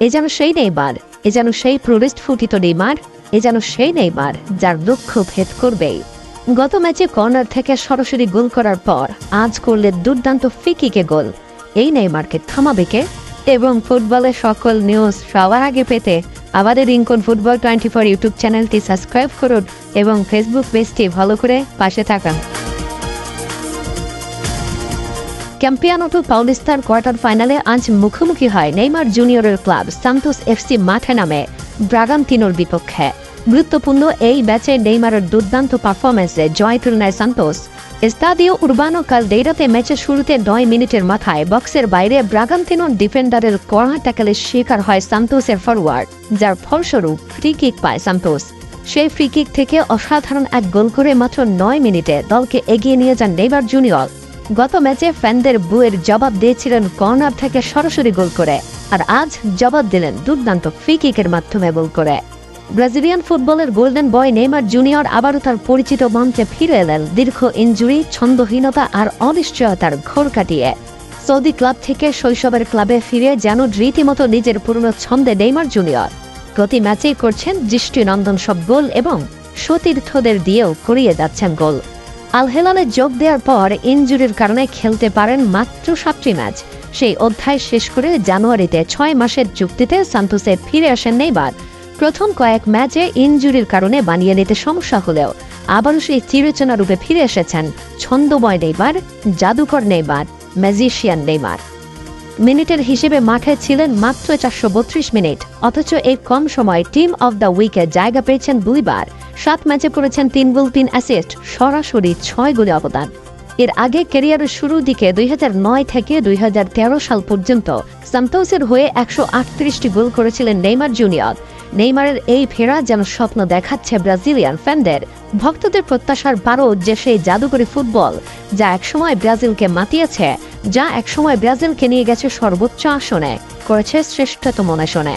এ যেন সেই নেইমার, এ যেন সেই প্রোরেস্ট ফুটিত নেইমার, এ যেন সেই নেইমার, যার দুঃখ ভেদ করবেই। গত ম্যাচে কর্নার থেকে সরাসরি গোল করার পর আজ করলে দুর্দান্ত ফিকিকে গোল। এই নেইমারকে থামাবে কে? এবং ফুটবলের সকল নিউজ সবার আগে পেতে আমাদের ইনকন ফুটবল টোয়েন্টি ফোর ইউটিউব চ্যানেলটি সাবস্ক্রাইব করুন এবং ফেসবুক পেজটি ভালো করে পাশে থাকুন। ক্যাম্পিয়ানোটো পাউলিস্তার কোয়ার্টার ফাইনালে আজ মুখোমুখি হয় নেইমার জুনিয়রের ক্লাব সান্তোস এফসি মাঠে নামে ব্রাগান্তিনোর বিপক্ষে গুরুত্বপূর্ণ এই ম্যাচে নেইমারের দুর্দান্ত পারফরমেন্সে জয় তুলে নেয় সান্তোস এস্তাদিও উরবানো কালদেইরাতে ম্যাচের শুরুতে নয় মিনিটের মাথায় বক্সের বাইরে ব্রাগান্তিনোর ডিফেন্ডারের কড়া ট্যাকেলের শিকার হয় সান্তোসের ফরওয়ার্ড যার ফলস্বরূপ ফ্রি কিক পায় সান্তোস সেই ফ্রি কিক থেকে অসাধারণ এক গোল করে মাত্র নয় মিনিটে দলকে এগিয়ে নিয়ে যান নেইমার জুনিয়র গত ম্যাচে ফ্যানদের বুয়ের জবাব দিয়েছিলেন কর্নার থেকে সরাসরি গোল করে, আর আজ জবাব দিলেন দুর্দান্ত ফ্রি কিকের মাধ্যমে গোল করে। ব্রাজিলিয়ান ফুটবলের গোল্ডেন বয় নেইমার জুনিয়র আবারও তার পরিচিত মঞ্চে ফিরে এলেন দীর্ঘ ইঞ্জুরি, ছন্দহীনতা আর অনিশ্চয়তার ঘোর কাটিয়ে। সৌদি ক্লাব থেকে শৈশবের ক্লাবে ফিরে যেন রীতিমতো নিজের পুরনো ছন্দে নেইমার জুনিয়র। প্রতি ম্যাচেই করছেন দৃষ্টিনন্দন সব গোল এবং সতীর্থদের দিয়েও করিয়ে যাচ্ছেন গোল। আল হেলালে যোগ দেওয়ার পর ইঞ্জুরির কারণে খেলতে পারেন মাত্র সাতটি ম্যাচ। সেই অধ্যায় শেষ করে জানুয়ারিতে ছয় মাসের চুক্তিতে সান্তোসে ফিরে আসেন নেইবার প্রথম কয়েক ম্যাচে ইঞ্জুরির কারণে বানিয়ে নিতে সমস্যা হলেও আবারও সেই চিরচেনা রূপে ফিরে এসেছেন ছন্দময় নেইবার জাদুকর নেইবার ম্যাজিশিয়ান নেইমার। মিনিটের হিসেবে মাঠে ছিলেন মাত্র চারশো বত্রিশ মিনিট। অথচ এই কম সময়ে টিম অব দ্য উইকে জায়গা পেয়েছেন দুইবার। সাত ম্যাচে করেছেন তিন গোল, তিন অ্যাসিস্ট, সরাসরি ছয় গোলে অবদান। এর আগে ক্যারিয়ারের শুরুর দিকে দুই থেকে দুই সাল পর্যন্ত সান্তোসের হয়ে একশো গোল করেছিলেন নেইমার জুনিয়র। নেইমারের এই ফেরা যেন স্বপ্ন দেখাচ্ছে ব্রাজিলিয়ান ফ্যানদের। ভক্তদের প্রত্যাশার বারো যে সেই জাদুকরী ফুটবল, যা একসময় ব্রাজিলকে মাতিয়েছে যা একসময় ব্রাজিলকে নিয়ে গেছে সর্বোচ্চ আসনে, করেছে শ্রেষ্ঠতম আসনে।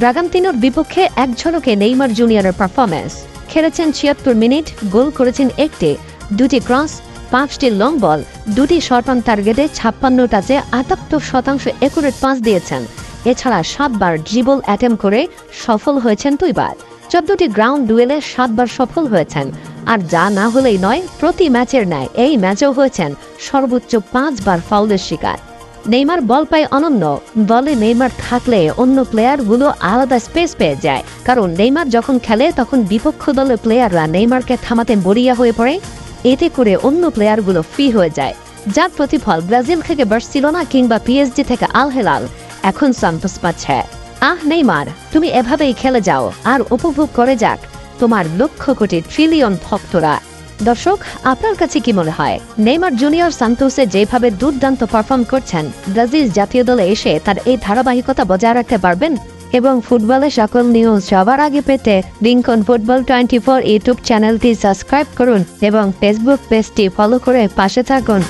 ব্রাগান্তিনোর বিপক্ষে এক ঝলকে নেইমার জুনিয়রের পারফরমেন্স খেলেছেন ছিয়াত্তর মিনিট, গোল করেছেন একটি, দুটি ক্রস পাঁচটি লং বল দুটি শর্ট অন টার্গেটে ছাপ্পান্ন টাচে আটাত্তর শতাংশ একুরেট পাঁচ দিয়েছেন, এছাড়া সাতবার ড্রিবল অ্যাটেম্প করে সফল হয়েছেন দুইবার। চোদ্দটি গ্রাউন্ড ডুয়েলে সাতবার সফল হয়েছেন আর যা না হলেই নয়, প্রতি ম্যাচের ন্যায় এই ম্যাচেও হয়েছেন সর্বোচ্চ পাঁচবার ফাউলের শিকার। নেইমার বল পায় অনন্য দলে নেইমার থাকলে অন্য প্লেয়ারগুলো আলাদা স্পেস পেয়ে যায়। কারণ নেইমার যখন খেলে, তখন বিপক্ষ দলের প্লেয়াররা নেইমারকে থামাতে বরিয়া হয়ে পড়ে। এতে করে অন্য প্লেয়ারগুলো ফ্রি হয়ে যায়। যার প্রতিফল ব্রাজিল থেকে বার্সিলোনা কিংবা পিএসজি থেকে আল হেলাল। এখন সান্তোস পাচ্ছে। আহ, নেইমার, তুমি এভাবেই খেলে যাও, আর উপভোগ করে যাক। তোমার লক্ষ কোটি ট্রিলিয়ন ভক্তরা। দর্শক, আপনার কাছে কি মনে হয়? নেইমার জুনিয়র সান্তোসে যেভাবে দুর্দান্ত পারফর্ম করছেন, ব্রাজিল জাতীয় দলে এসে তার এই ধারাবাহিকতা বজায় রাখতে পারবেন? এবং ফুটবলে সকল নিউজ সবার আগে পেতে Lincoln football twenty four YouTube চ্যানেলটি সাবস্ক্রাইব করুন এবং ফেসবুক পেজটি ফলো করে পাশে থাকুন।